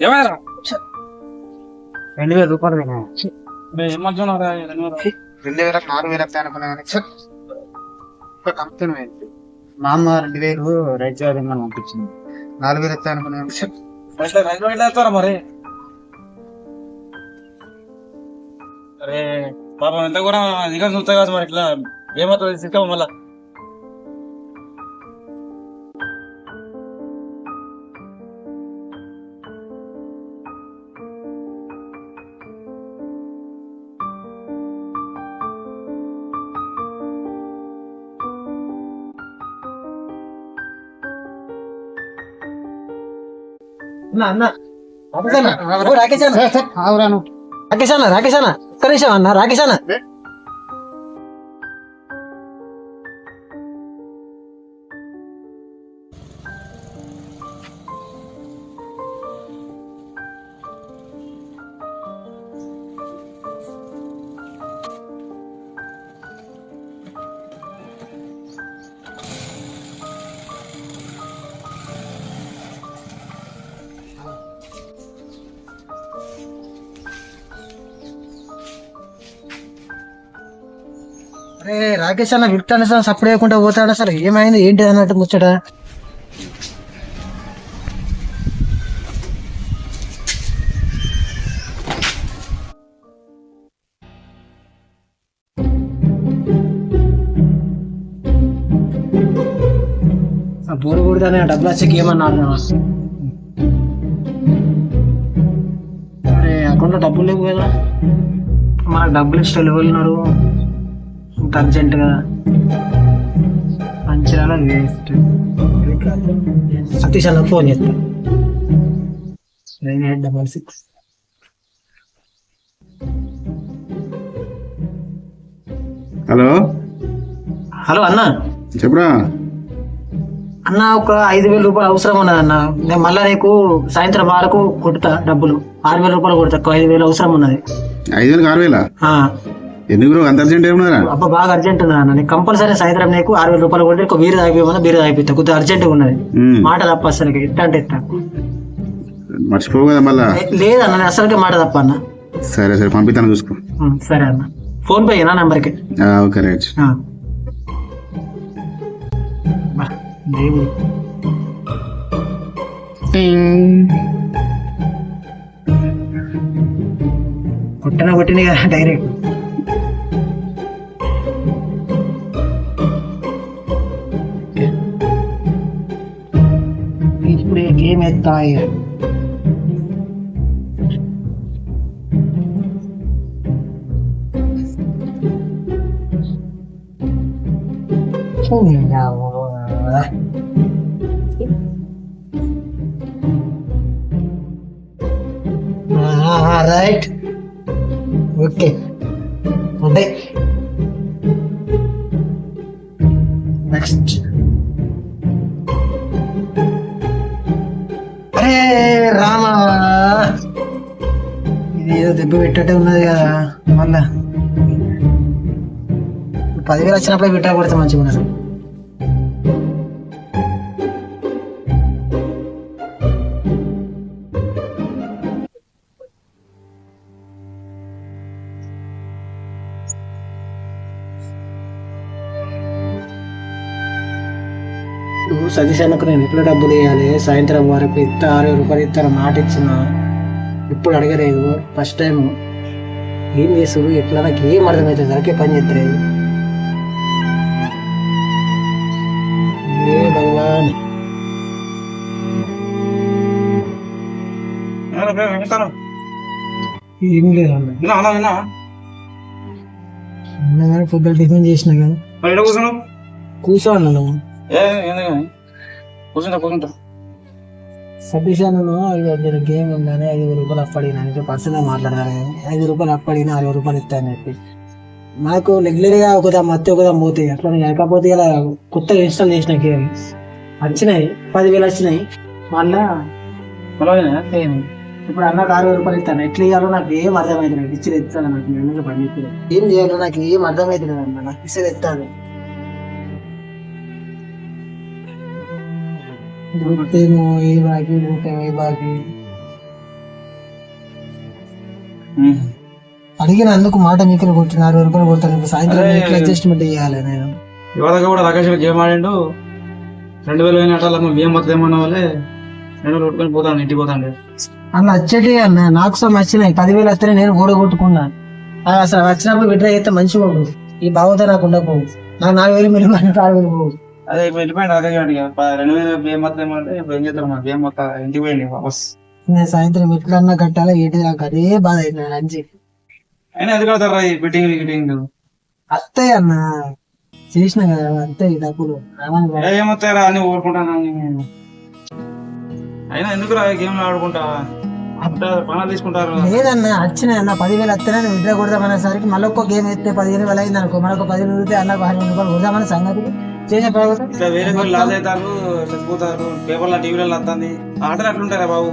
ఏమైనా రెండు వేల రూపాయలు రెండు వేలకు నాలుగు వేలు వస్తాయి అనుకున్నా కానీ ఛ! ఒక కంపెనీ పోయింది మా అమ్మ రెండు వేలు రైతు జాబింగ్ పంపించింది. నాలుగు వేలు వస్తాయి అనుకున్నా మరి? అరే పాపం ఎంత కూడా దిగా చూస్తా కాదు మరి ఇట్లా. ఏమవుతుంది సిస్టమ్ మళ్ళా. అన్న అన్న రాకేష్ అన్న ఓ రాకేష్ అన్న సార్, సార్, ఆవురాను అరే రాకేష్ అన్న లిఫ్ట్ సార్ సప్పుడు చేయకుండా పోతాడు అసలు ఏమైంది? ఏంటి అన్నట్టు ముచ్చట? బోరు కొడుతానే డబ్బులు వచ్చాక ఏమన్నా అరే అకౌంట్లో డబ్బులు లేవు కదా. మనకు డబ్బులు ఇష్టం వెళ్ళినారు అర్జెంట్ కదా మంచిర్యాల వేస్ట్. సతీష్ అన్న ఫోన్ చేస్తా. Nine eight double six. Hello? Hello అన్న. చెప్పురా. అన్న ఒక ఐదు వేల రూపాయలు అవసరం ఉన్నది అన్న. నేను మళ్ళీ నీకు సాయంత్రం వరకు కొట్టుతా డబ్బులు. ఆరు వేల రూపాయలు కొడతా. ఐదు వేలు అవసరం ఉన్నది. ఐదు వేలకు ఆరు వేల? ఆ, ఎందుకు అంత అర్జెంట్ ఏమన్నారా అబ్బా బాగా అర్జెంట్ నీకు కంపల్సరీ సాయంత్రం నీకు ఆరు వేల రూపాయలు కొట్టి ఒక బీరు తాగిపోమన్నా బీరు తాగిపోతా. కొద్దిగా అర్జెంట్ ఉన్నది. మాట తప్ప అసలు ఎట్ట అంటే ఎట్ట మర్చిపోవు కదా మళ్ళా. లేదన్న నేను అసలుకే మాట తప్ప అన్న. సరే సరే పంపిస్తాను చూసుకో. సరే అన్న. ఫోన్ పే నా నెంబర్కి. Okay right. దేవుడు. కొట్టిన కొట్టిన కదా direct. internet tayo. Uy, Okay. Okay. Next. Rama. ఇది ఏదో దెబ్బ పెట్టట్టే ఉన్నది కదా మళ్ళా. పదివేలు వచ్చినప్పుడే పెట్టా కొడితే మంచిగా ఉన్నది సతీష్ అన్నకు నేను ఎప్పుడు డబ్బులు ఇవ్వాలి సాయంత్రం వరకు ఇస్తా ఆరు వేల రూపాయలు ఇస్తాను మాట ఇచ్చిన ఇప్పుడు అడగలేదు. ఫస్ట్ టైం ఏం చేస్తారు ఎట్లా? నాకు ఏం అర్థమవుతుంది సరికే పని చేస్తలేదు ఏ భగవాన్. ఏం లేదు అన్న. విన్నా అన్నా విన్నా అన్నగారు పొద్దున్న టిఫిన్ చేసిన కదా కూర్చో ఎందుకు కూర్చుంటా కూర్చుంటా సతీష్ అన్నను ఇక గేమ్ ఉందని ఐదు రూపాయలు అప్పడినా అంటే పర్సనల్ మాట్లాడాలి ఐదు రూపాయలు అప్పడినా అరవై రూపాయలు ఇస్తాను చెప్పి. మనకు రెగ్యులర్గా ఒకదా మత్తి ఒకదా పోతాయి. అట్లా లేకపోతే ఇలా కొత్తగా ఇన్స్టాల్ చేసిన గేమ్. వచ్చినాయి పదివేలు వచ్చినాయి. మళ్ళా ఇప్పుడు అన్నకు ఆరు వేల రూపాయలు ఇస్తాను. ఎట్లా ఇవ్వాలో నాకు ఏం అర్థమైతే ఇచ్చి ఇస్తాను నాకు? పని ఏం చేయాలో నాకు ఏం అర్థమైతే అన్న. నాకు ఇస్తే ఏమో ఏ అడిగిన అందుకు మాట మీకలు కొట్టిన అరవై రూపాయలు కొడతాను సాయంత్రం. ఎట్లా అడ్జస్ట్మెంట్ చేయాలి నేను? యువతగా కూడా రాకేష్ గేమ్ ఆడిండు. రెండు వేలు అయిన అట్లా గేమ్ మొత్తం ఏమన్నా వాళ్ళే రెండు వేలు కొట్టుకొని పోతాను ఇంటికి పోతాండి. అన్న వచ్చేటి అన్న నాకు సో వచ్చినాయి. పదివేలు వస్తేనే నేను కూడా కొట్టుకున్నాను అసలు వచ్చినప్పుడు విడ్రా అయితే మంచిగా ఉండు. ఈ భావంతో నాకు ఉండకపోవు నాకు నాలుగు వేలు మినిమం ఆరు వేలు పోవు. అదే గారికి ప- రెండు వేలు గేమ్ మొత్తం ఏమంటే ఇప్పుడు ఏం మన? గేమ్ మొత్తం ఇంటికి పోయింది వాపస్ నేను సాయంత్రం ఎట్లన్నా కట్టాలా ఏంటి నాకు అదే బాధ అయింది అంచి అయినా ఎందుకు ఆడతారు ఈ బెట్టింగ్ గిట్టింగ్ అత్తయ్య అన్న చేసిన కదా అంతే ఈ డబ్బులు. ఏమొస్తారా అని ఊరుకుంటాను నేను. అయినా ఎందుకు రా గేమ్ ఆడుకుంటా? పనులు తీసుకుంటారు. లేదన్న వచ్చినాయి అన్న పదివేలు వస్తేనే విడ్రా కొడదామనేసరికి మళ్ళీ ఒక్క గేమ్ ఎత్తే పదిహేను వేలు అయింది అనుకో మళ్ళీ ఒక పదివేలు అన్న పదిహేను రూపాయలు కొడదామనే సంగతి. చేసే ప్రయోగం ఇట్లా వేరే వాళ్ళు లాస్ అవుతారు చచ్చిపోతారు. పేపర్లో టీవీలలో వస్తుంది ఆటలు అట్లుంటారా బాబు.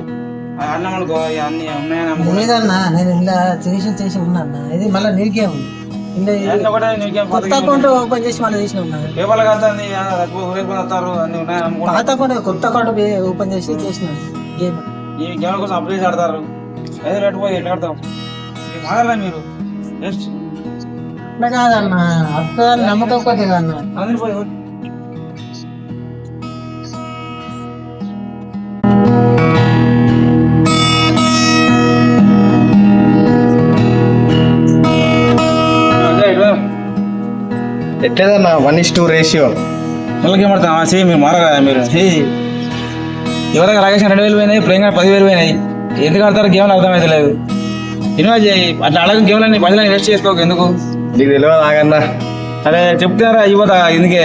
ఆడినాం అనుకో అన్ని ఉన్నాయని. లేదన్నా నేను ఇలా చేసి చేసి ఉన్నా అన్న ఇది మళ్ళీ నీకే ఉంది. కొత్త అకౌంట్ ఓపెన్ చేసి మళ్ళీ చేసిన ఉన్నా. పేపర్లు ఊరేసుకొని వస్తారు అన్ని అమ్ముకుంటారు పాత అకౌంట్ కొత్త అకౌంట్ ఓపెన్ చేసి చేసిన గేమ్. ఈ కోసం అప్లై ఆడతారు. ఏదో రేటు పోయి ఎట్లా ఆడతాం మీరు? మారరా అందరు పోయి అదే ఇట్లా ఎట్లేదన్నా వన్ ఇస్ టూ రేషియో పిల్లలకి ఏమడతాం సే మీరు మారరా మీరు సే ఎవరైనా రాకేష్ రెండు వేలు పోయినాయి ప్రియాంక పదివేలు పోయినాయి ఎందుకు ఆడతారు గేమ్లు అర్థమైతే లేదు ఇన్వైట్ చేయి అట్లా అడగ నీ పదిలని వేస్ట్ చేసుకోకు ఎందుకు? నీకు తెలియదు ఆగన్నా అరే చెప్తారా అయిపోతా ఎందుకే?